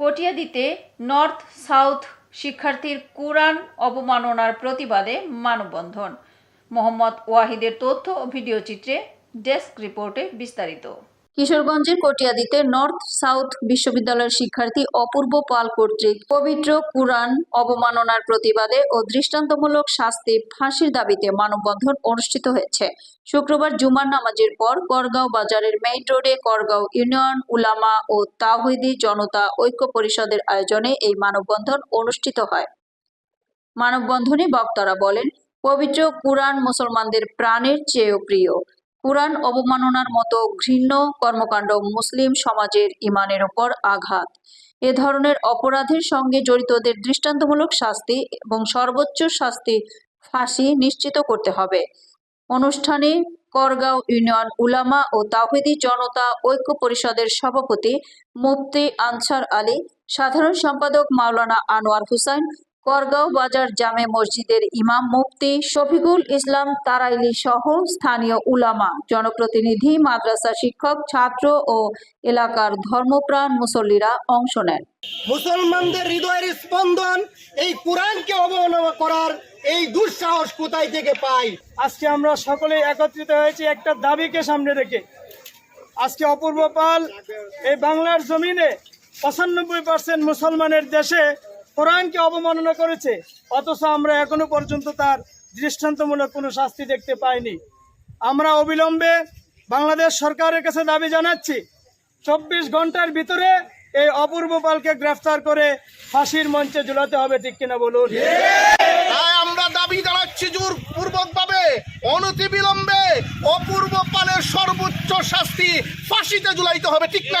কটিয়াদিতে north south শিক্ষার্থীর কোরআন অবমাননার প্রতিবাদে মানববন্ধন। মোহাম্মদ ওয়াহিদের তথ্য ও ভিডিও চিত্রে ডেস্ক রিপোর্টে বিস্তারিত। কিশোরগঞ্জের কটিয়াদিতে নর্থ সাউথ বিশ্ববিদ্যালয়ের শিক্ষার্থী অপূর্ব পাল কর্তৃক পবিত্র কুরআন অবমাননার প্রতিবাদে ও দৃষ্টান্তমূলক শাস্তি ফাঁসির দাবিতে মানববন্ধন অনুষ্ঠিত হয়েছে। শুক্রবার জুমার নামাজের পর করগাঁও বাজারের মেইন রোডে করগাঁও ইউনিয়ন, উলামা ও তাওহিদি জনতা ঐক্য পরিষদের আয়োজনে এই মানববন্ধন অনুষ্ঠিত হয়। মানববন্ধনে বক্তারা বলেন, পবিত্র কুরআন মুসলমানদের প্রাণের চেয়েও প্রিয়। কুরআন অবমাননার মতো ঘৃণ্য কর্মকাণ্ড মুসলিম সমাজের ইমানের ওপর আঘাত। এ ধরনের অপরাধের সঙ্গে জড়িতদের দৃষ্টান্তমূলক শাস্তি এবং সর্বোচ্চ শাস্তি ফাঁসি নিশ্চিত করতে হবে। অনুষ্ঠানে করগাঁও ইউনিয়ন উলামা ও তাহিদি জনতা ঐক্য পরিষদের সভাপতি মুফতি আনসার আলী, সাধারণ সম্পাদক মাওলানা আনোয়ার হুসাইন করগাঁও বাজার জামে মসজিদের ইমাম মুফতি শফিকুল ইসলাম তারাইলি সহ স্থানীয় উলামা জনপ্রতিনিধি মাদ্রাসা শিক্ষক ছাত্র ও এলাকার ধর্মপ্রাণ মুসল্লিরা অংশ নেন। মুসলমানদের হৃদয়ের স্পন্দন এই কোরআনকে অবমাননা করার এই দুঃসাহস কোথায় থেকে পাই? আজকে আমরা সকলে একত্রিত হয়েছি একটা দাবিকে সামনে রেখে। আজকে অপূর্ব পাল এই বাংলার জমিনে পঁচানব্বই পার্সেন্ট মুসলমানের দেশে কোরআনকে অবমাননা করেছে, অথচ আমরা এখনও পর্যন্ত তার দৃষ্টান্তমূলক কোনো শাস্তি দেখতে পাইনি। আমরা অবিলম্বে বাংলাদেশ সরকারের কাছে দাবি জানাচ্ছি, চব্বিশ ঘণ্টার ভিতরে এই অপূর্ব পালকে গ্রেফতার করে ফাঁসির মঞ্চে ঝুলাতে হবে, ঠিক কিনা বলুন? তাই আমরা দাবি জানাচ্ছি জোর ভাবে অনতি বিলম্বে অপূর্ব পালের সর্বোচ্চ শাস্তি ফাঁসিতে ঝুলাইতে হবে, ঠিক না